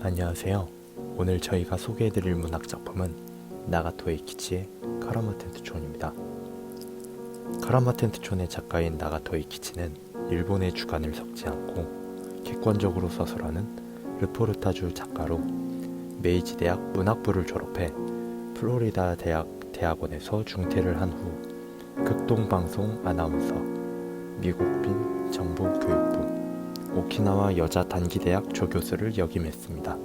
안녕하세요. 오늘 저희가 소개해드릴 문학 작품은 나가토의 키치의 카라마 텐트 촌입니다. 카라마 텐트 촌의 작가인 나가토의 키치는 일본의 주관을 섞지 않고 객관적으로 서술하는 르포르타주 작가로 메이지 대학 문학부를 졸업해 플로리다 대학 대학원에서 중퇴를 한 후 극동방송 아나운서, 미국빈 정보교육부, 오키나와 여자 단기대학 조교수를 역임했습니다.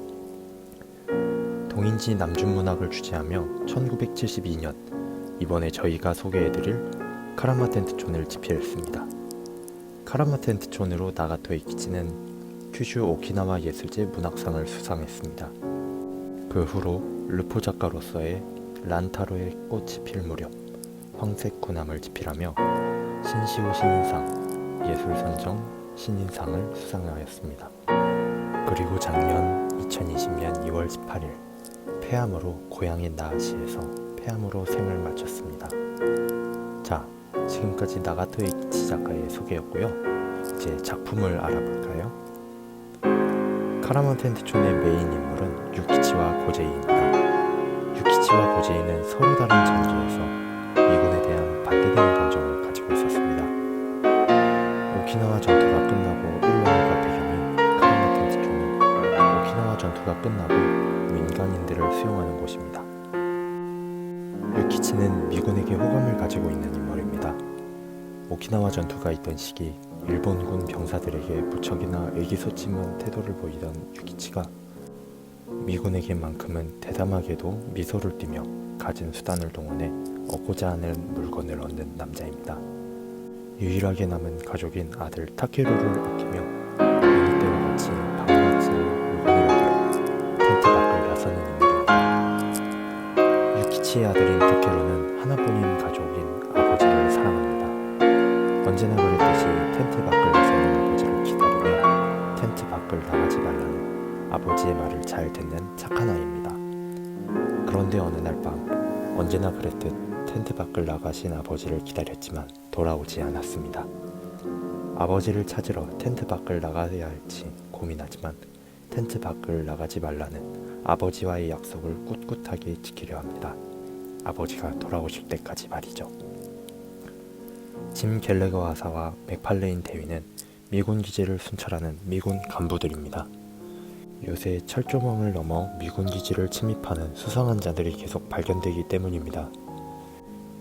동인지 남중문학을 주재하며 1972년 이번에 저희가 소개해드릴 카라마 텐트촌을 집필했습니다. 카라마 텐트촌으로 나가토의 키치는 큐슈 오키나와 예술제 문학상을 수상했습니다. 그 후로 르포 작가로서의 란타로의 꽃이 필 무렵 황색 군함을 집필하며 신시호 신인상 예술선정 신인상을 수상하였습니다. 그리고 작년 2020년 2월 18일 폐암으로 고향인 나아시에서 폐암으로 생을 마쳤습니다. 자, 지금까지 나가토의 이치 작가의 소개였고요. 이제 작품을 알아볼까요? 카라마 텐트촌의 메인 인물은 유키치와 고제이입니다. 유키치와 고제이는 서로 다른 전투에서 미군에 대한 반대되는 감정을. 오키나와 전투가 끝나고 1년과 배경인 카라마 텐트촌은 오키나와 전투가 끝나고 민간인들을 수용하는 곳입니다. 유키치는 미군에게 호감을 가지고 있는 인물입니다. 오키나와 전투가 있던 시기 일본군 병사들에게 무척이나 의기소침한 태도를 보이던 유키치가 미군에게만큼은 대담하게도 미소를 띠며 가진 수단을 동원해 얻고자 하는 물건을 얻는 남자입니다. 유일하게 남은 가족인 아들 타케루를 아끼며 어느 때와 같이 물건을 얻으러 텐트 밖을 나서는 인물입니다. 유키치의 아들인 타케루는 하나뿐인 가족인 아버지를 사랑합니다. 언제나 그랬듯이 텐트 밖을 나서는 아버지를 기다리며 텐트 밖을 나가지 말라는 아버지의 말을 잘 듣는 착한 아이입니다. 그런데 어느 날 밤 언제나 그랬듯 텐트 밖을 나가신 아버지를 기다렸지만 돌아오지 않았습니다. 아버지를 찾으러 텐트 밖을 나가야 할지 고민하지만 텐트 밖을 나가지 말라는 아버지와의 약속을 꿋꿋하게 지키려 합니다. 아버지가 돌아오실 때까지 말이죠. 짐 갤레거 하사와 맥팔레인 대위는 미군 기지를 순찰하는 미군 간부들입니다. 요새 철조망을 넘어 미군 기지를 침입하는 수상한 자들이 계속 발견되기 때문입니다.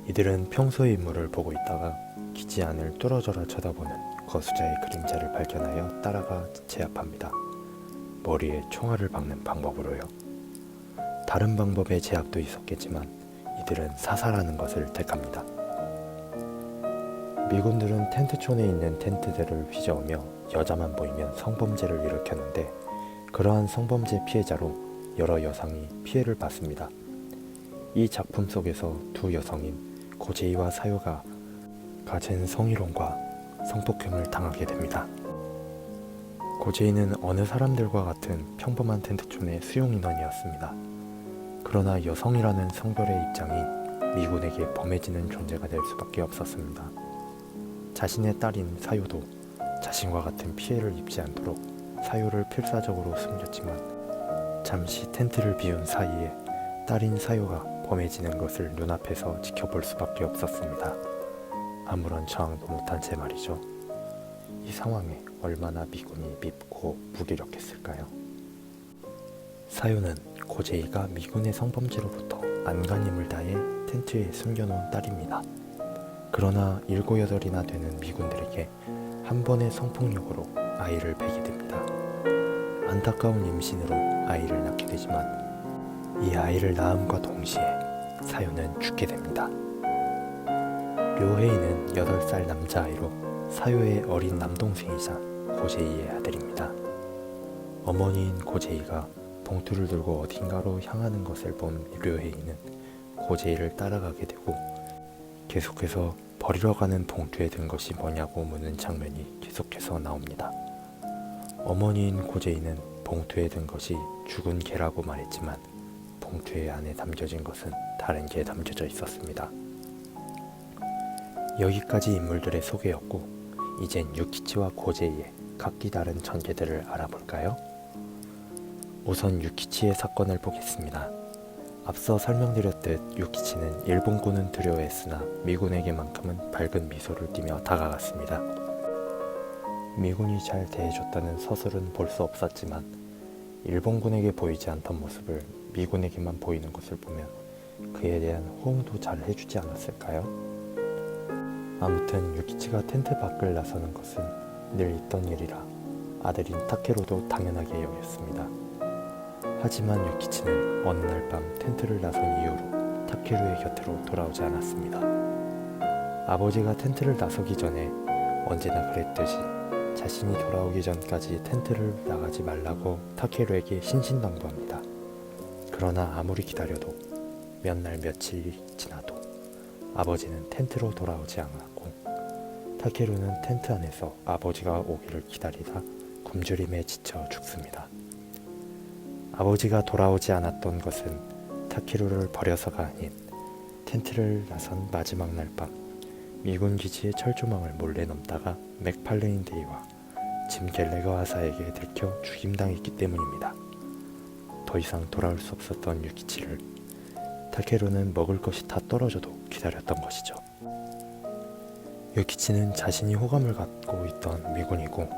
이들은 평소의 인물을 보고 있다가 기지 안을 뚫어져라 쳐다보는 거수자의 그림자를 발견하여 따라가 제압합니다. 머리에 총알을 박는 방법으로요. 다른 방법의 제압도 있었겠지만 이들은 사살하는 것을 택합니다. 미군들은 텐트촌에 있는 텐트들을 휘저으며 여자만 보이면 성범죄를 일으켰는데 그러한 성범죄 피해자로 여러 여성이 피해를 받습니다. 이 작품 속에서 두 여성인 고제이와 사요가 가진 성희롱과 성폭행을 당하게 됩니다. 고제이는 어느 사람들과 같은 평범한 텐트촌의 수용 인원이었습니다. 그러나 여성이라는 성별의 입장이 미군에게 범해지는 존재가 될 수밖에 없었습니다. 자신의 딸인 사요도 자신과 같은 피해를 입지 않도록 사요를 필사적으로 숨겼지만 잠시 텐트를 비운 사이에 딸인 사요가 범해지는 것을 눈앞에서 지켜볼 수밖에 없었습니다. 아무런 저항도 못한 채 말이죠. 이 상황에 얼마나 미군이 밉고 무기력했을까요? 사요는 고제이가 미군의 성범죄로부터 안간힘을 다해 텐트에 숨겨놓은 딸입니다. 그러나 일곱 여덟이나 되는 미군들에게 한 번의 성폭력으로 아이를 베게 됩니다. 안타까운 임신으로 아이를 낳게 되지만 이 아이를 낳음과 동시에 사요는 죽게 됩니다. 료헤이는 8살 남자아이로 사요의 어린 남동생이자 고제이의 아들입니다. 어머니인 고제이가 봉투를 들고 어딘가로 향하는 것을 본 료헤이는 고제이를 따라가게 되고 계속해서 버리러 가는 봉투에 든 것이 뭐냐고 묻는 장면이 계속해서 나옵니다. 어머니인 고제이는 봉투에 든 것이 죽은 개라고 말했지만 봉투의 안에 담겨진 것은 다른 게 담겨져 있었습니다. 여기까지 인물들의 소개였고 이젠 유키치와 고제이의 각기 다른 전개들을 알아볼까요? 우선 유키치의 사건을 보겠습니다. 앞서 설명드렸듯 유키치는 일본군은 두려워했으나 미군에게만큼은 밝은 미소를 띠며 다가갔습니다. 미군이 잘 대해줬다는 서술은 볼 수 없었지만 일본군에게 보이지 않던 모습을 미군에게만 보이는 것을 보면 그에 대한 호응도 잘 해주지 않았을까요? 아무튼 유키치가 텐트 밖을 나서는 것은 늘 있던 일이라 아들인 타케로도 당연하게 여겼습니다. 하지만 유키치는 어느 날 밤 텐트를 나선 이후로 타케루의 곁으로 돌아오지 않았습니다. 아버지가 텐트를 나서기 전에 언제나 그랬듯이 자신이 돌아오기 전까지 텐트를 나가지 말라고 타케루에게 신신당부합니다. 그러나 아무리 기다려도 몇 날 며칠이 지나도 아버지는 텐트로 돌아오지 않았고 타케루는 텐트 안에서 아버지가 오기를 기다리다 굶주림에 지쳐 죽습니다. 아버지가 돌아오지 않았던 것은 타케루를 버려서가 아닌 텐트를 나선 마지막 날 밤 미군 기지의 철조망을 몰래 넘다가 맥팔레인 데이와 짐 갤레거 하사에게 들켜 죽임당했기 때문입니다. 더 이상 돌아올 수 없었던 유키치를 타케루는 먹을 것이 다 떨어져도 기다렸던 것이죠. 유키치는 자신이 호감을 갖고 있던 미군이고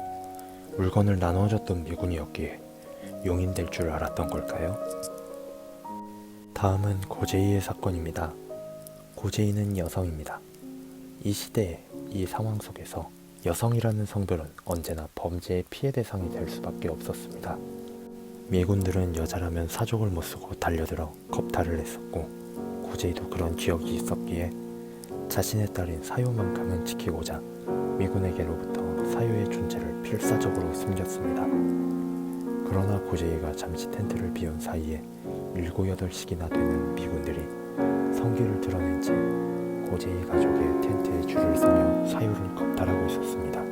물건을 나누어줬던 미군이었기에 용인 될 줄 알았던 걸까요? 다음은 고제이의 사건입니다. 고제이는 여성입니다. 이 시대에 이 상황 속에서 여성이라는 성별은 언제나 범죄의 피해 대상이 될 수밖에 없었습니다. 미군들은 여자라면 사족을 못 쓰고 달려들어 겁탈을 했었고 고제이도 그런 기억이 있었기에 자신의 딸인 사요만큼은 지키고자 미군에게로부터 사요의 존재를 필사적으로 숨겼습니다. 그러나 고제이가 잠시 텐트를 비운 사이에 일곱 여덟 씩이나 되는 미군들이 성기를 드러낸 채 고제이 가족의 텐트에 줄을 서며 사유를 겁탈하고 있었습니다.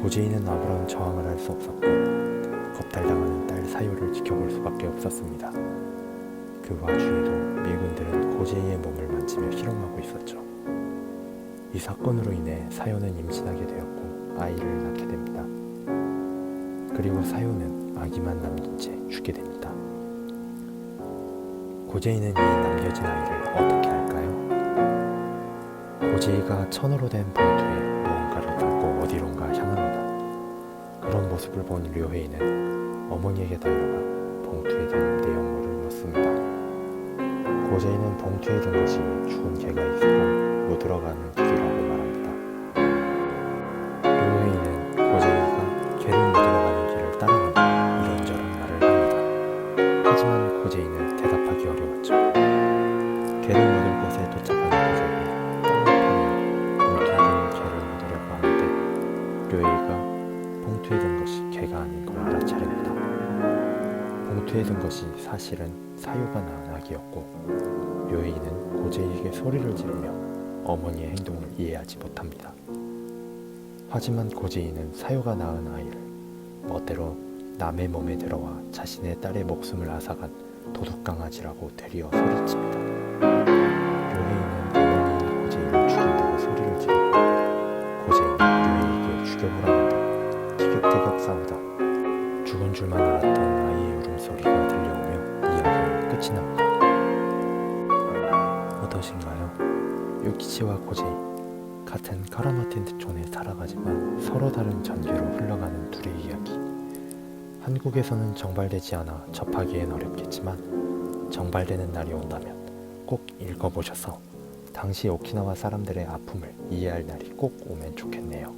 고제이는 아무런 저항을 할 수 없었고 겁탈당하는 딸 사유를 지켜볼 수밖에 없었습니다. 그 와중에도 미군들은 고제이의 몸을 만지며 희롱하고 있었죠. 이 사건으로 인해 사요는 임신하게 되었고 아이를 낳게 됩니다. 그리고 사요는 아기만 남긴 채 죽게 됩니다. 고제이는 이 남겨진 아이를 어떻게 할까요? 고제이가 천으로 된 봉투에 무언가를 담고 어디론가 향합니다. 그런 모습을 본 료헤이는 어머니에게 달려가 봉투에 든 내용물을 묻습니다. 고제이는 봉투에 든 것이 죽은 개가 있으면 못 들어가는 길이라 든 것이 사실은 사유가 아기였고 료헤이는 고제이에게 소리를 지르며 어머니의 행동을 이해하지 못합니다. 하지만 고제이는 사유가 낳은 아이를 멋대로 남의 몸에 들어와 자신의 딸의 목숨을 앗아간 도둑강아지라고 되리어 소리칩니다. 료헤이는 어머니인 고제이를 죽인다고 소리를 지르고 고제이는 료헤이에게 죽여보라는데 티격태격 싸우다 죽은 줄만 알았던 아이의 소리가 들려오며 이야기는 끝이 납니다. 어떠신가요? 유키치와 고제이 같은 카라마틴트 촌에 살아가지만 서로 다른 전개로 흘러가는 둘의 이야기. 한국에서는 정발되지 않아 접하기엔 어렵겠지만 정발되는 날이 온다면 꼭 읽어보셔서 당시 오키나와 사람들의 아픔을 이해할 날이 꼭 오면 좋겠네요.